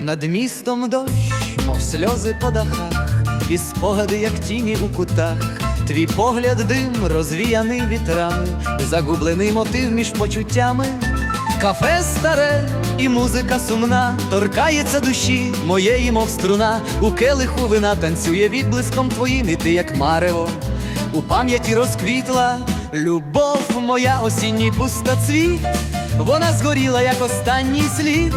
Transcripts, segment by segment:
Над містом дощ, мов сльози по дахах, і спогади, як тіні у кутах, твій погляд дим розвіяний вітрами, загублений мотив між почуттями. Кафе старе і музика сумна, торкається душі моєї, мов струна, у келиху вина танцює відблиском твоїм, і ти як марево, у пам'яті розквітла любов моя осінній пустоцвіт, вона згоріла, як останній слід.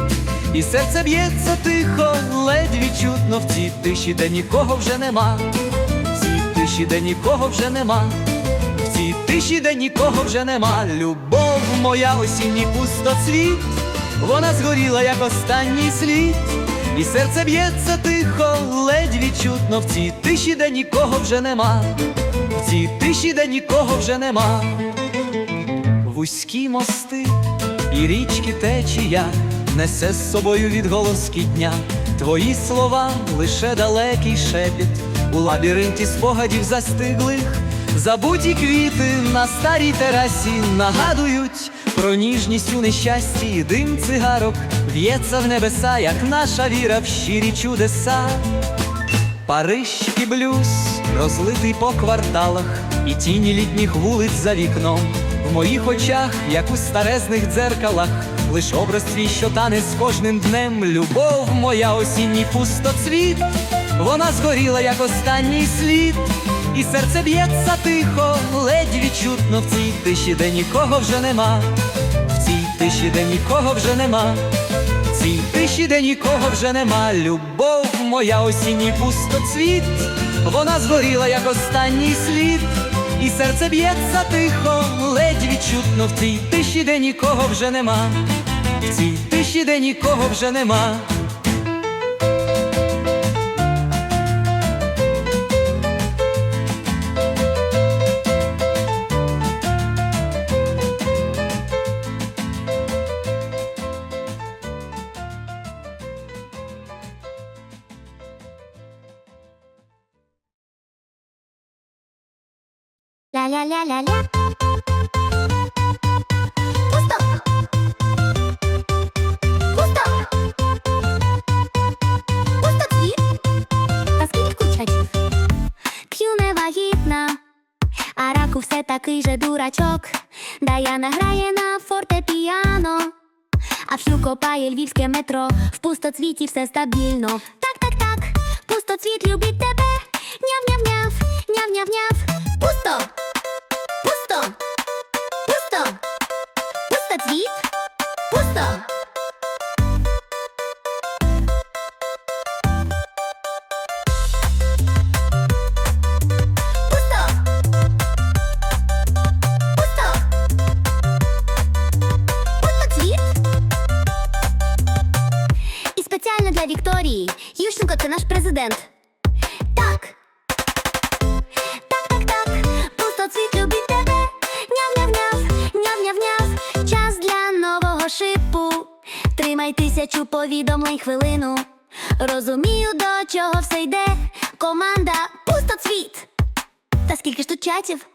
І серце б'ється тихо, ледь відчутно. В цій тиші, де нікого вже нема, в цій тиші, де нікого вже нема, в цій тиші, де нікого вже нема. Любов моя осінній пустоцвіт, вона згоріла, як останній слід, і серце б'ється тихо, ледь відчутно. В цій тиші, де нікого вже нема, цій тиші, де нікого вже нема. Вузькі мости і річки течія несе з собою відголоски дня. Твої слова лише далекий шепіт у лабіринті спогадів застиглих. Забуті квіти на старій терасі нагадують про ніжність у нещасті, і дим цигарок в'ється в небеса, як наша віра в щирі чудеса. Париж і блюз, розлитий по кварталах, і тіні літніх вулиць за вікном. В моїх очах, як у старезних дзеркалах, лиш образ твій, що тане з кожним днем. Любов моя осінній пустоцвіт, вона згоріла, як останній слід, і серце б'ється тихо, ледь відчутно в цій тиші, де нікого вже нема, в цій тиші, де нікого вже нема. Цій тиші, де нікого вже нема, любов моя осінній пустоцвіт, вона згоріла, як останній слід, і серце б'ється тихо, ледь відчутно. В цій тиші, де нікого вже нема, в цій тиші, де нікого вже нема. Вагітна, а раку все такий же дурачок. Даяна грає на фортепіано, а всю копає львівське метро. В пустоцвіті все стабільно. Так, так, так, пустоцвіт любить тебе. Няв-няв-няв, няв-няв-няв. Пусто. Пусто. Пусто. Пусто. Спеціально для Вікторії. Ющенко це наш президент. Тисячу повідомлень хвилину. Розумію, до чого все йде. Команда пустоцвіт. Та скільки ж тут чатів?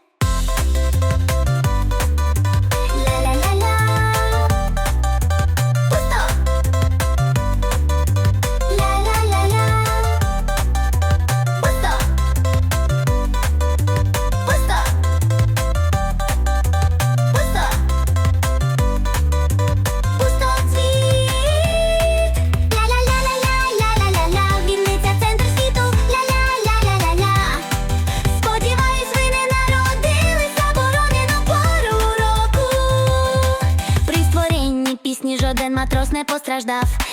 Матрос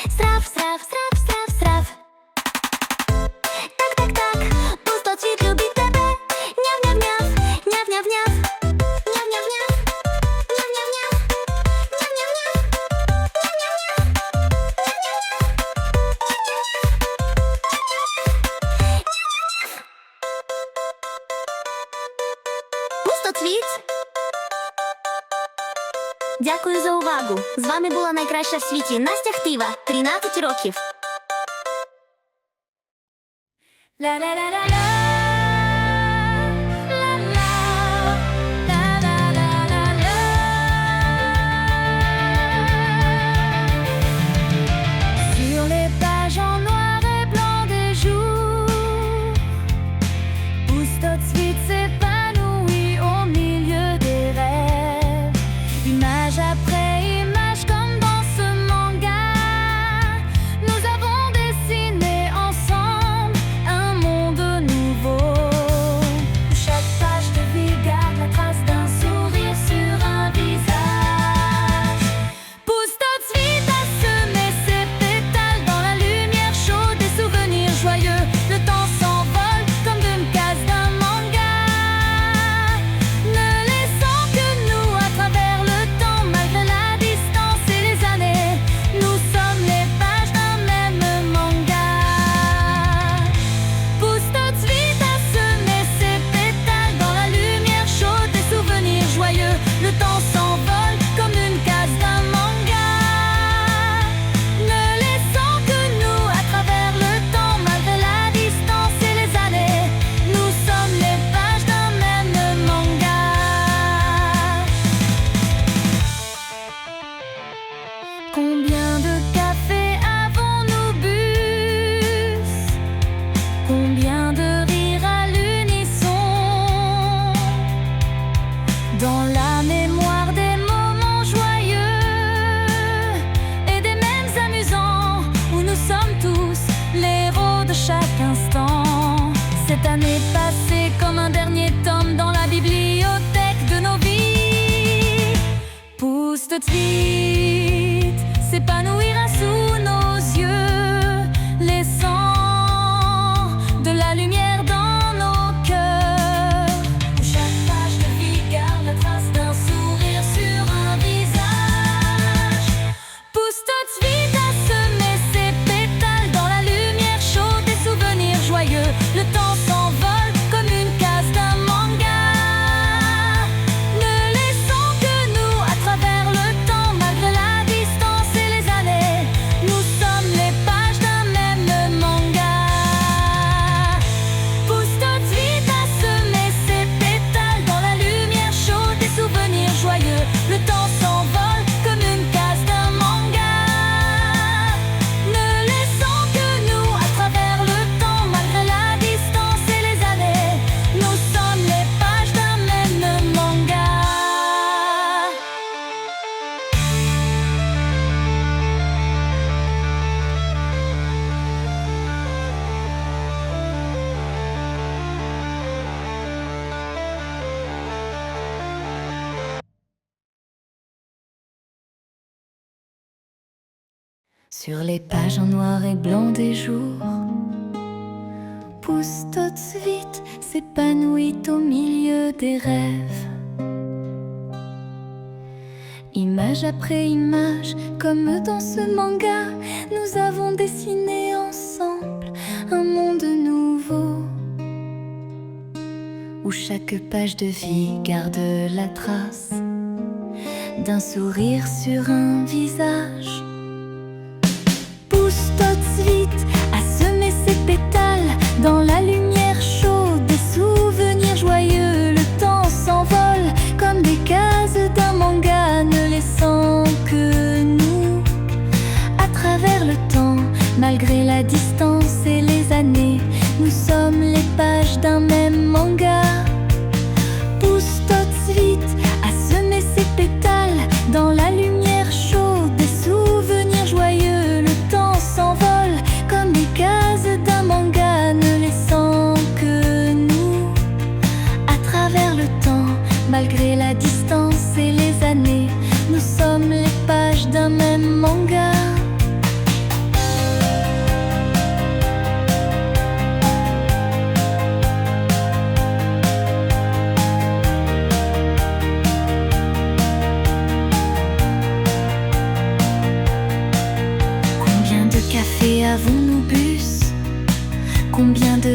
вами була найкраща в світі Настя Хтива, 13 років. Ла-ла-ла-ла-ла. Ла-ла. Ла-ла-ла-ла-ла. Sur les pages en noir et blanc des jours, pousse toute suite, s'épanouit au milieu des rêves. Image après image, comme dans ce manga, nous avons dessiné ensemble un monde nouveau. Où chaque page de vie garde la trace d'un sourire sur un visage. malgré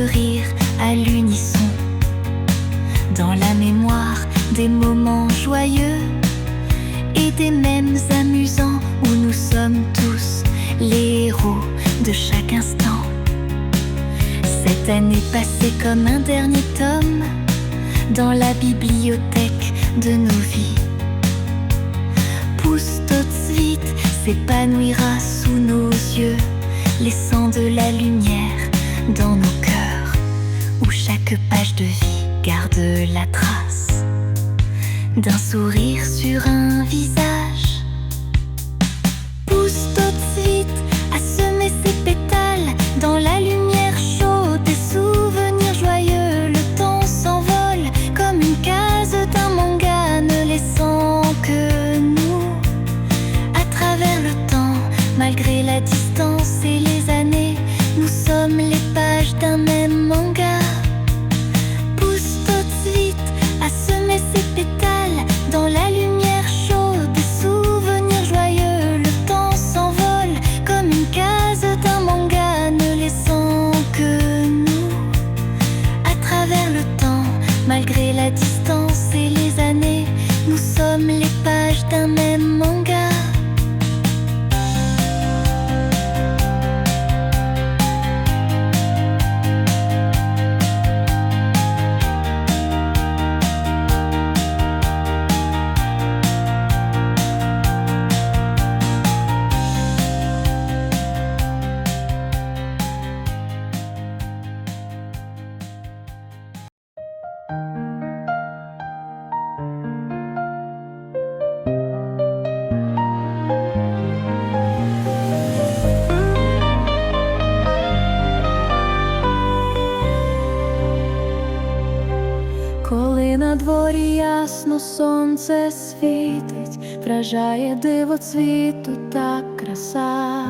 rire à l'unisson dans la mémoire des moments joyeux et des mêmes amusants où nous sommes tous les héros de chaque instant. Cette année passée comme un dernier tome dans la bibliothèque de nos vies. Pousse tout vite s'épanouira sous nos yeux, laissant de la lumière dans nos chaque page de vie garde la trace d'un sourire sur un visage. Сонце світить, вражає диво цвіту та краса,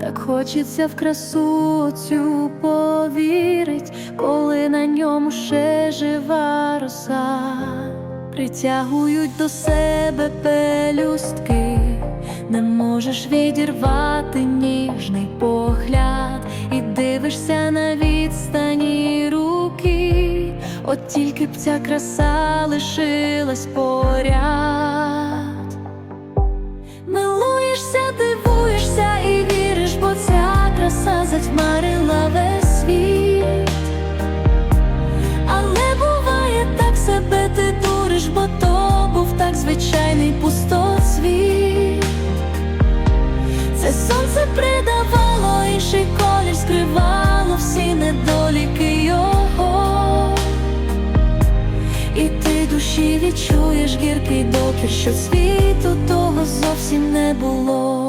так хочеться в красу цю повірить, коли на ньому ще жива роса, притягують до себе пелюстки, не можеш відірвати ніжний погляд, і дивишся на відстані руки. От тільки б ця краса лишилась поряд. Милуєшся, дивуєшся і віриш, бо ця краса затьмарила весь світ. Але буває так себе ти дуриш, бо то був так звичайний пустоцвіт. Це сонце придавало інший колір, скривало всі недоліки душі відчуєш гіркий докір, що світу того зовсім не було.